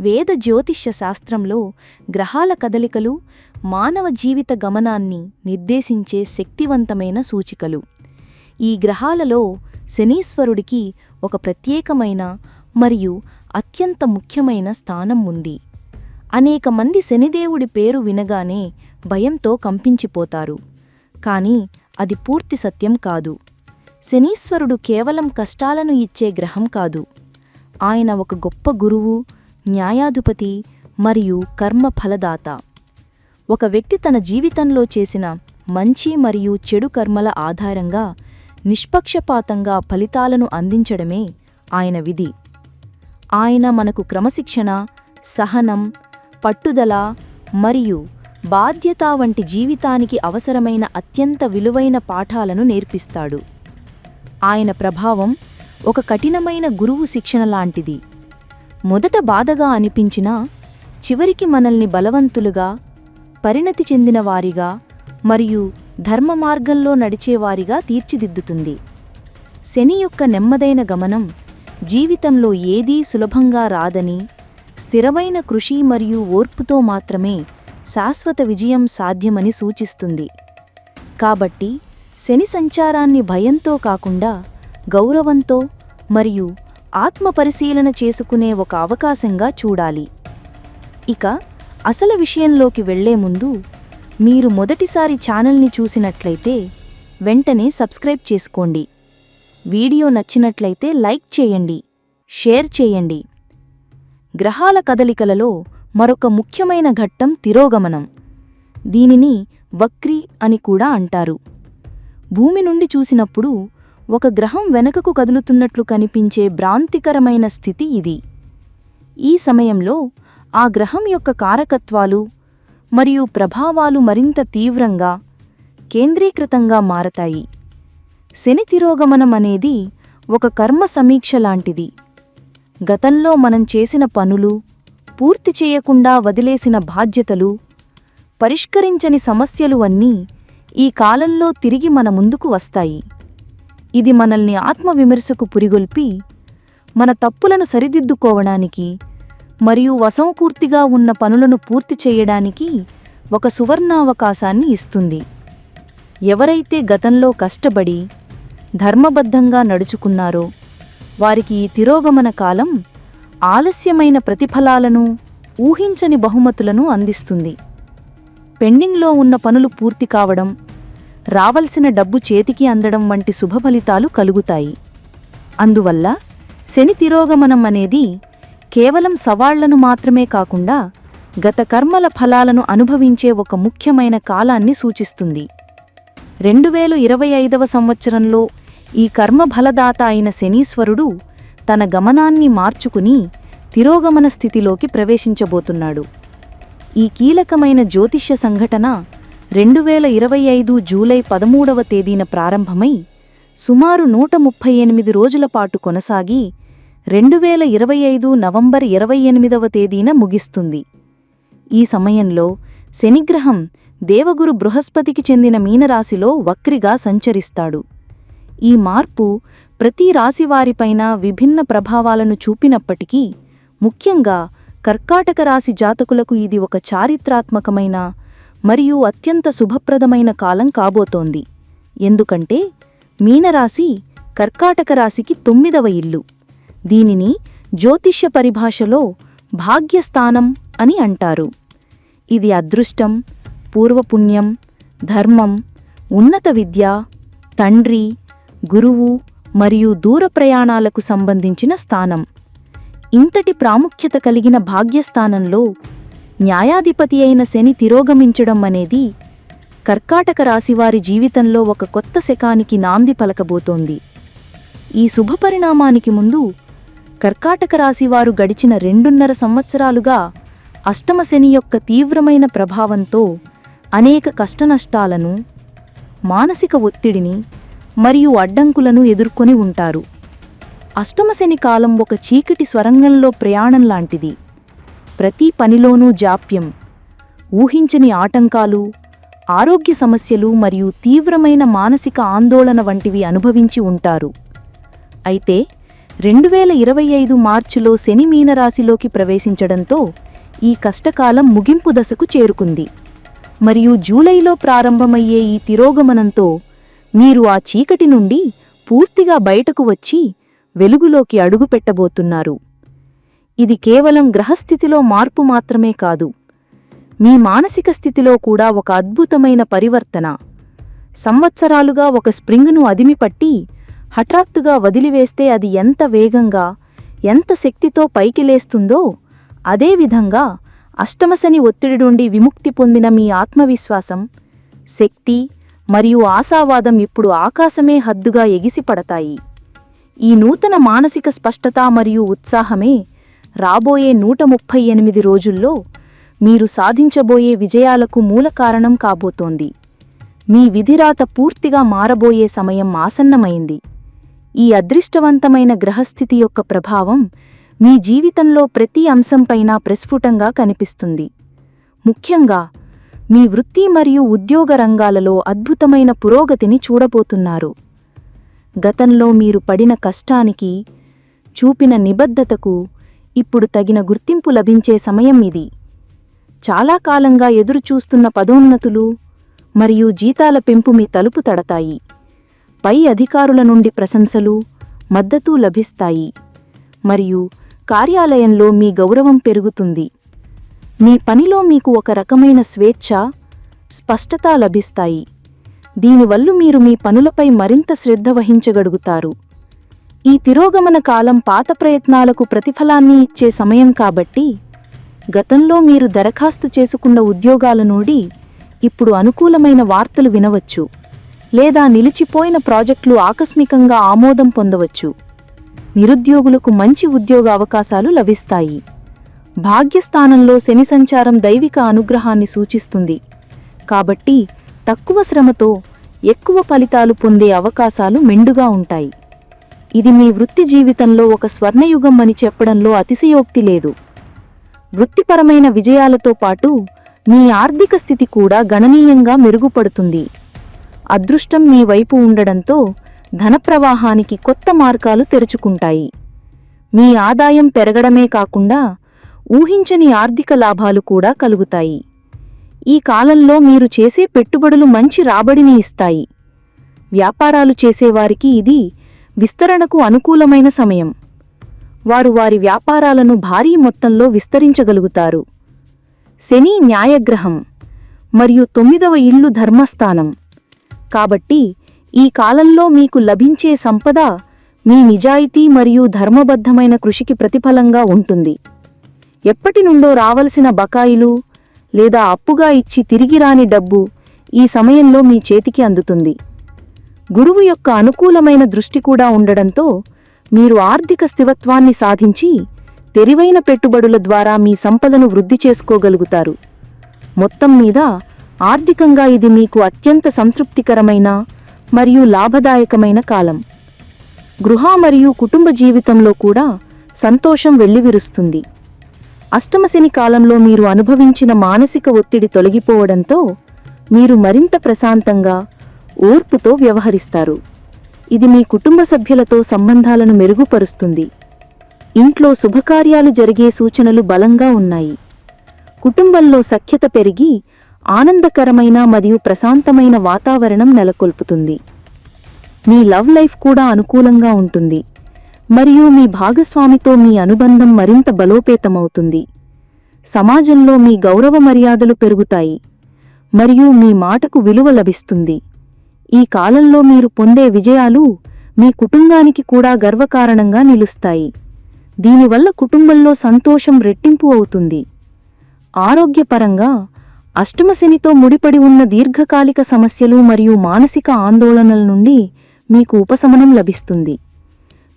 వేద జ్యోతిష్య శాస్త్రంలో గ్రహాల కదలికలు మానవ జీవిత గమనాన్ని నిర్దేశించే శక్తివంతమైన సూచికలు. ఈ గ్రహాలలో శనీశ్వరుడికి ఒక ప్రత్యేకమైన మరియు అత్యంత ముఖ్యమైన స్థానం ఉంది. అనేక మంది శనిదేవుడి పేరు వినగానే భయంతో కంపించిపోతారు. కాని అది పూర్తి సత్యం కాదు. శనీశ్వరుడు కేవలం కష్టాలను ఇచ్చే గ్రహం కాదు. ఆయన ఒక గొప్ప గురువు న్యాయాధిపతి మరియు కర్మ ఫలదాత. ఒక వ్యక్తి తన జీవితంలో చేసిన మంచి మరియు చెడు కర్మల ఆధారంగా నిష్పక్షపాతంగా ఫలితాలను అందించడమే ఆయన విధి. ఆయన మనకు క్రమశిక్షణ సహనం పట్టుదల మరియు బాధ్యత వంటి జీవితానికి అవసరమైన అత్యంత విలువైన పాఠాలను నేర్పిస్తాడు. ఆయన ప్రభావం ఒక కఠినమైన గురువు శిక్షణ లాంటిది. మొదట బాధగా అనిపించినా చివరికి మనల్ని బలవంతులుగా పరిణతి చెందిన వారిగా మరియు ధర్మ మార్గంలో నడిచేవారిగా తీర్చిదిద్దుతుంది. శని యొక్క నెమ్మదైన గమనం జీవితంలో ఏదీ సులభంగా రాదని స్థిరమైన కృషి మరియు ఓర్పుతో మాత్రమే శాశ్వత విజయం సాధ్యమని సూచిస్తుంది. కాబట్టి శని సంచారాన్ని భయంతో కాకుండా గౌరవంతో మరియు ఆత్మపరిశీలన చేసుకునే ఒక అవకాశంగా చూడాలి. ఇక అసలు విషయంలోకి వెళ్ళే ముందు మీరు మొదటిసారి ఛానల్ని చూసినట్లయితే వెంటనే సబ్స్క్రైబ్ చేసుకోండి. వీడియో నచ్చినట్లయితే లైక్ చేయండి షేర్ చేయండి. గ్రహాల కదలికలలో మరొక ముఖ్యమైన ఘట్టం తిరోగమనం. దీనిని వక్రి అని కూడా అంటారు. భూమి నుండి చూసినప్పుడు ఒక గ్రహం వెనకకు కదులుతున్నట్లు కనిపించే భ్రాంతికరమైన స్థితి ఇది. ఈ సమయంలో ఆ గ్రహం యొక్క కారకత్వాలు మరియు ప్రభావాలు మరింత తీవ్రంగా కేంద్రీకృతంగా మారతాయి. శని తిరోగమనం అనేది ఒక కర్మ సమీక్ష లాంటిది. గతంలో మనం చేసిన పనులు పూర్తి చేయకుండా వదిలేసిన బాధ్యతలు పరిష్కరించని సమస్యలు అన్నీ ఈ కాలంలో తిరిగి మన ముందుకు వస్తాయి. ఇది మనల్ని ఆత్మవిమర్శకు పురిగొల్పి మన తప్పులను సరిదిద్దుకోవడానికి మరియు వసంపూర్తిగా ఉన్న పనులను పూర్తి చేయడానికి ఒక సువర్ణావకాశాన్ని ఇస్తుంది. ఎవరైతే గతంలో కష్టపడి ధర్మబద్ధంగా నడుచుకున్నారో వారికి ఈ తిరోగమన కాలం ఆలస్యమైన ప్రతిఫలాలను ఊహించని బహుమతులను అందిస్తుంది. పెండింగ్లో ఉన్న పనులు పూర్తి కావడం రావలసిన డబ్బు చేతికి అందడం వంటి శుభఫలితాలు కలుగుతాయి. అందువల్ల శని తిరోగమనం అనేది కేవలం సవాళ్ళను మాత్రమే కాకుండా గత కర్మల ఫలాలను అనుభవించే ఒక ముఖ్యమైన కాలాన్ని సూచిస్తుంది. రెండు వేలు ఇరవై ఐదవ సంవత్సరంలో ఈ కర్మఫలదాత అయిన శనీశ్వరుడు తన గమనాన్ని మార్చుకుని తిరోగమన స్థితిలోకి ప్రవేశించబోతున్నాడు. ఈ కీలకమైన జ్యోతిష్య సంఘటన రెండు వేల ఇరవై ఐదు జూలై పదమూడవ తేదీన ప్రారంభమై సుమారు నూట ముప్పై ఎనిమిది రోజుల పాటు కొనసాగి రెండు వేల ఇరవై ఐదు నవంబర్ ఇరవై ఎనిమిదవ తేదీన ముగిస్తుంది. ఈ సమయంలో శనిగ్రహం దేవగురు బృహస్పతికి చెందిన మీనరాశిలో వక్రిగా సంచరిస్తాడు. ఈ మార్పు ప్రతి రాశివారిపైన విభిన్న ప్రభావాలను చూపినప్పటికీ ముఖ్యంగా కర్కాటక రాశి జాతకులకు ఇది ఒక చారిత్రాత్మకమైన మరియు అత్యంత శుభప్రదమైన కాలం కాబోతోంది. ఎందుకంటే మీనరాశి కర్కాటక రాశికి తొమ్మిదవ ఇల్లు. దీనిని జ్యోతిష్య పరిభాషలో భాగ్యస్థానం అని అంటారు. ఇది అదృష్టం పూర్వపుణ్యం ధర్మం ఉన్నత విద్య తండ్రి గురువు మరియు దూర ప్రయాణాలకు సంబంధించిన స్థానం. ఇంతటి ప్రాముఖ్యత కలిగిన భాగ్యస్థానంలో న్యాయాధిపతి అయిన శని తిరోగమించడం అనేది కర్కాటక రాశివారి జీవితంలో ఒక కొత్త శకానికి నాంది పలకబోతోంది. ఈ శుభపరిణామానికి ముందు కర్కాటక రాశివారు గడిచిన రెండున్నర సంవత్సరాలుగా అష్టమ శని యొక్క తీవ్రమైన ప్రభావంతో అనేక కష్టనష్టాలను మానసిక ఒత్తిడిని మరియు అడ్డంకులను ఎదుర్కొని ఉంటారు. అష్టమశని కాలం ఒక చీకటి స్వరంగంలో ప్రయాణం లాంటిది. ప్రతి పనిలోనూ జాప్యం. ఊహించని ఆటంకాలు ఆరోగ్య సమస్యలు మరియు తీవ్రమైన మానసిక ఆందోళన వంటివి అనుభవించి ఉంటారు. అయితే రెండు వేల ఇరవై ఐదు మార్చిలో శని మీనరాశిలోకి ప్రవేశించడంతో ఈ కష్టకాలం ముగింపు దశకు చేరుకుంది. మరియు జూలైలో ప్రారంభమయ్యే ఈ తిరోగమనంతో మీరు ఆ చీకటి నుండి పూర్తిగా బయటకు వచ్చి వెలుగులోకి అడుగుపెట్టబోతున్నారు. ఇది కేవలం గ్రహస్థితిలో మార్పు మాత్రమే కాదు. మీ మానసిక స్థితిలో కూడా ఒక అద్భుతమైన పరివర్తన. సంవత్సరాలుగా ఒక స్ప్రింగ్ను అదిమిపట్టి హఠాత్తుగా వదిలివేస్తే అది ఎంత వేగంగా ఎంత శక్తితో పైకి లేస్తుందో అదేవిధంగా అష్టమశని ఒత్తిడి నుండి విముక్తి పొందిన మీ ఆత్మవిశ్వాసం శక్తి మరియు ఆశావాదం ఇప్పుడు ఆకాశమే హద్దుగా ఎగిసిపడతాయి. ఈ నూతన మానసిక స్పష్టత మరియు ఉత్సాహమే రాబోయే నూట ముప్పై ఎనిమిది రోజుల్లో మీరు సాధించబోయే విజయాలకు మూల కారణం కాబోతోంది. మీ విధిరాత పూర్తిగా మారబోయే సమయం ఆసన్నమైంది. ఈ అదృష్టవంతమైన గ్రహస్థితి యొక్క ప్రభావం మీ జీవితంలో ప్రతి అంశంపైనా ప్రస్ఫుటంగా కనిపిస్తుంది. ముఖ్యంగా మీ వృత్తి మరియు ఉద్యోగ రంగాలలో అద్భుతమైన పురోగతిని చూడబోతున్నారు. గతంలో మీరు పడిన కష్టానికి చూపిన నిబద్ధతకు ఇప్పుడు తగిన గుర్తింపు లభించే సమయం ఇది. చాలా కాలంగా ఎదురుచూస్తున్న పదోన్నతులు మరియు జీతాల పెంపు మీ తలుపు తడతాయి. పై అధికారుల నుండి ప్రశంసలు మద్దతు లభిస్తాయి. మరియు కార్యాలయంలో మీ గౌరవం పెరుగుతుంది. మీ పనిలో మీకు ఒక రకమైన స్వేచ్ఛ స్పష్టత లభిస్తాయి. దీనివల్ల మీరు మీ పనులపై మరింత శ్రద్ధ వహించగలుగుతారు ఈ తిరోగమన కాలం పాత ప్రయత్నాలకు ప్రతిఫలాన్ని ఇచ్చే సమయం కాబట్టి గతంలో మీరు దరఖాస్తు చేసుకున్న ఉద్యోగాల నుండి ఇప్పుడు అనుకూలమైన వార్తలు వినవచ్చు లేదా నిలిచిపోయిన ప్రాజెక్టులు ఆకస్మికంగా ఆమోదం పొందవచ్చు. నిరుద్యోగులకు మంచి ఉద్యోగ అవకాశాలు లభిస్తాయి. భాగ్యస్థానంలో శని సంచారం దైవిక అనుగ్రహాన్ని సూచిస్తుంది. కాబట్టి తక్కువ శ్రమతో ఎక్కువ ఫలితాలు పొందే అవకాశాలు మెండుగా ఉంటాయి. ఇది మీ వృత్తి జీవితంలో ఒక స్వర్ణయుగం అని చెప్పడంలో అతిశయోక్తి లేదు. వృత్తిపరమైన విజయాలతో పాటు మీ ఆర్థిక స్థితి కూడా గణనీయంగా మెరుగుపడుతుంది. అదృష్టం మీ వైపు ఉండడంతో ధనప్రవాహానికి కొత్త మార్గాలు తెరుచుకుంటాయి. మీ ఆదాయం పెరగడమే కాకుండా ఊహించని ఆర్థిక లాభాలు కూడా కలుగుతాయి. ఈ కాలంలో మీరు చేసే పెట్టుబడులు మంచి రాబడిని ఇస్తాయి. వ్యాపారాలు చేసేవారికి ఇది విస్తరణకు అనుకూలమైన సమయం. వారు వారి వ్యాపారాలను భారీ మొత్తంలో విస్తరించగలుగుతారు. శని న్యాయగ్రహం మరియు తొమ్మిదవ ఇల్లు ధర్మస్థానం. కాబట్టి ఈ కాలంలో మీకు లభించే సంపద మీ నిజాయితీ మరియు ధర్మబద్ధమైన కృషికి ప్రతిఫలంగా ఉంటుంది. ఎప్పటి నుండో రావలసిన బకాయిలు లేదా అప్పుగా ఇచ్చి తిరిగి రాని డబ్బు ఈ సమయంలో మీ చేతికి అందుతుంది. గురువు యొక్క అనుకూలమైన దృష్టి కూడా ఉండడంతో మీరు ఆర్థిక స్థివత్వాన్ని సాధించి తెలివైన పెట్టుబడుల ద్వారా మీ సంపదను వృద్ధి చేసుకోగలుగుతారు. మొత్తం మీద ఆర్థికంగా ఇది మీకు అత్యంత సంతృప్తికరమైన మరియు లాభదాయకమైన కాలం. గృహ మరియు కుటుంబ జీవితంలో కూడా సంతోషం వెల్లివిరుస్తుంది. అష్టమశని కాలంలో మీరు అనుభవించిన మానసిక ఒత్తిడి తొలగిపోవడంతో మీరు మరింత ప్రశాంతంగా ఓర్పుతో వ్యవహరిస్తారు. ఇది మీ కుటుంబ సభ్యులతో సంబంధాలను మెరుగుపరుస్తుంది. ఇంట్లో శుభకార్యాలు జరిగే సూచనలు బలంగా ఉన్నాయి. కుటుంబంలో సఖ్యత పెరిగి ఆనందకరమైన మరియు ప్రశాంతమైన వాతావరణం నెలకొల్పుతుంది. మీ లవ్ లైఫ్ కూడా అనుకూలంగా ఉంటుంది. మరియు మీ భాగస్వామితో మీ అనుబంధం మరింత బలోపేతమవుతుంది. సమాజంలో మీ గౌరవ మర్యాదలు పెరుగుతాయి. మరియు మీ మాటకు విలువ లభిస్తుంది. ఈ కాలంలో మీరు పొందే విజయాలు మీ కుటుంబానికి కూడా గర్వకారణంగా నిలుస్తాయి. దీనివల్ల కుటుంబంలో సంతోషం రెట్టింపు అవుతుంది. ఆరోగ్యపరంగా అష్టమశనితో ముడిపడి ఉన్న దీర్ఘకాలిక సమస్యలు మరియు మానసిక ఆందోళనల నుండి మీకు ఉపశమనం లభిస్తుంది.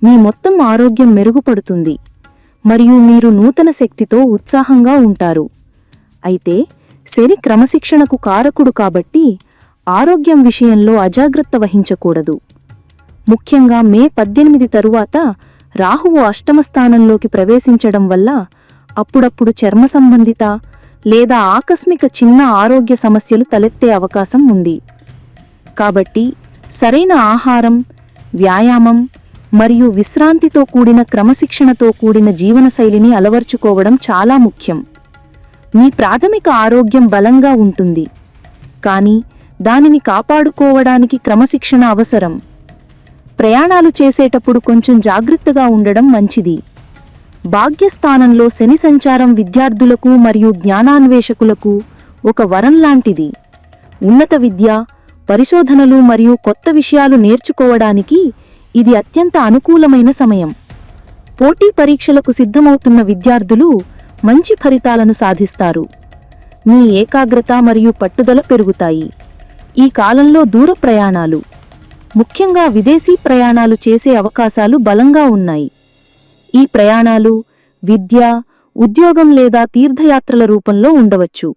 మీ మొత్తం ఆరోగ్యం మెరుగుపడుతుంది మరియు మీరు నూతన శక్తితో ఉత్సాహంగా ఉంటారు. అయితే శని క్రమశిక్షణకు కారకుడు కాబట్టి ఆరోగ్యం విషయంలో అజాగ్రత్త వహించకూడదు. ముఖ్యంగా మే పద్దెనిమిది తరువాత రాహువు అష్టమ స్థానంలోకి ప్రవేశించడం వల్ల అప్పుడప్పుడు చర్మ సంబంధిత లేదా ఆకస్మిక చిన్న ఆరోగ్య సమస్యలు తలెత్తే అవకాశం ఉంది. కాబట్టి సరైన ఆహారం వ్యాయామం మరియు విశ్రాంతితో కూడిన క్రమశిక్షణతో కూడిన జీవనశైలిని అలవర్చుకోవడం చాలా ముఖ్యం. మీ ప్రాథమిక ఆరోగ్యం బలంగా ఉంటుంది. కానీ దానిని కాపాడుకోవడానికి క్రమశిక్షణ అవసరం. ప్రయాణాలు చేసేటప్పుడు కొంచెం జాగ్రత్తగా ఉండడం మంచిది. భాగ్యస్థానంలో శని సంచారం విద్యార్థులకు మరియు జ్ఞానాన్వేషకులకు ఒక వరం లాంటిది. ఉన్నత విద్య పరిశోధనలు మరియు కొత్త విషయాలు నేర్చుకోవడానికి ఇది అత్యంత అనుకూలమైన సమయం. పోటీ పరీక్షలకు సిద్ధమవుతున్న విద్యార్థులు మంచి ఫలితాలను సాధిస్తారు. మీ ఏకాగ్రత మరియు పట్టుదల పెరుగుతాయి. ఈ కాలంలో దూర ప్రయాణాలు. ముఖ్యంగా విదేశీ ప్రయాణాలు చేసే అవకాశాలు బలంగా ఉన్నాయి. ఈ ప్రయాణాలు విద్య ఉద్యోగం లేదా తీర్థయాత్రల రూపంలో ఉండవచ్చు.